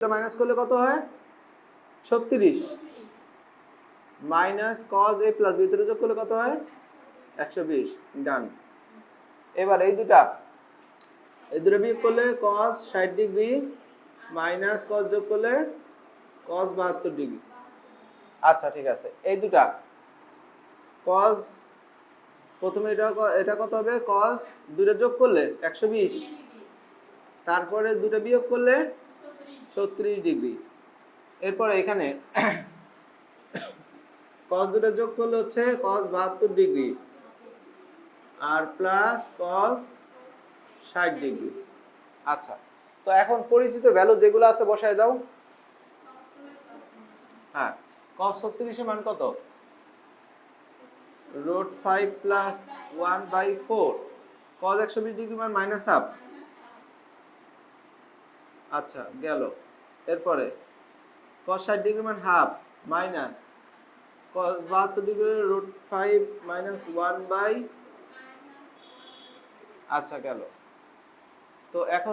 Minus করলে কত হয়? ছত্রিশ। মাইনাস কজ এ প্লাস ভিতরে যোগ করলে কত হয়? একশো বিশ। ডান এবার এই দুটা। এই দুটো বিয়োগ করলে কস ষাট ডিগ্রি মাইনাস কস যোগ করলে কস বাহাত্তর ডিগ্রি। আচ্ছা ঠিক আছে। এই দুটা। কস প্রথমে এটা এটা কত হবে? কস দুটো যোগ করলে একশো বিশ। তারপরে দুটো বিয়োগ করলে ছত্রিশ ডিগ্রি। এরপরে এখানে কস দুটো যোগ করলে হচ্ছে কস বাহাত্তর ডিগ্রি আর প্লাস কস ষাট ডিগ্রি। আচ্ছা তো এখন পরিচিত ভ্যালু যেগুলো আছে বসায় দাও। হ্যাঁ কস ছত্রিশের মান কত? Root five plus one by four cos একশো বিশ ডিগ্রি মান মাইনাস হাফ আচ্ছা গেল। এরপরে কস ষাট ডিগ্রি মান হাফ মাইনাস বাহাত্তর degree root five minus one by আচ্ছা গেল। তো এখন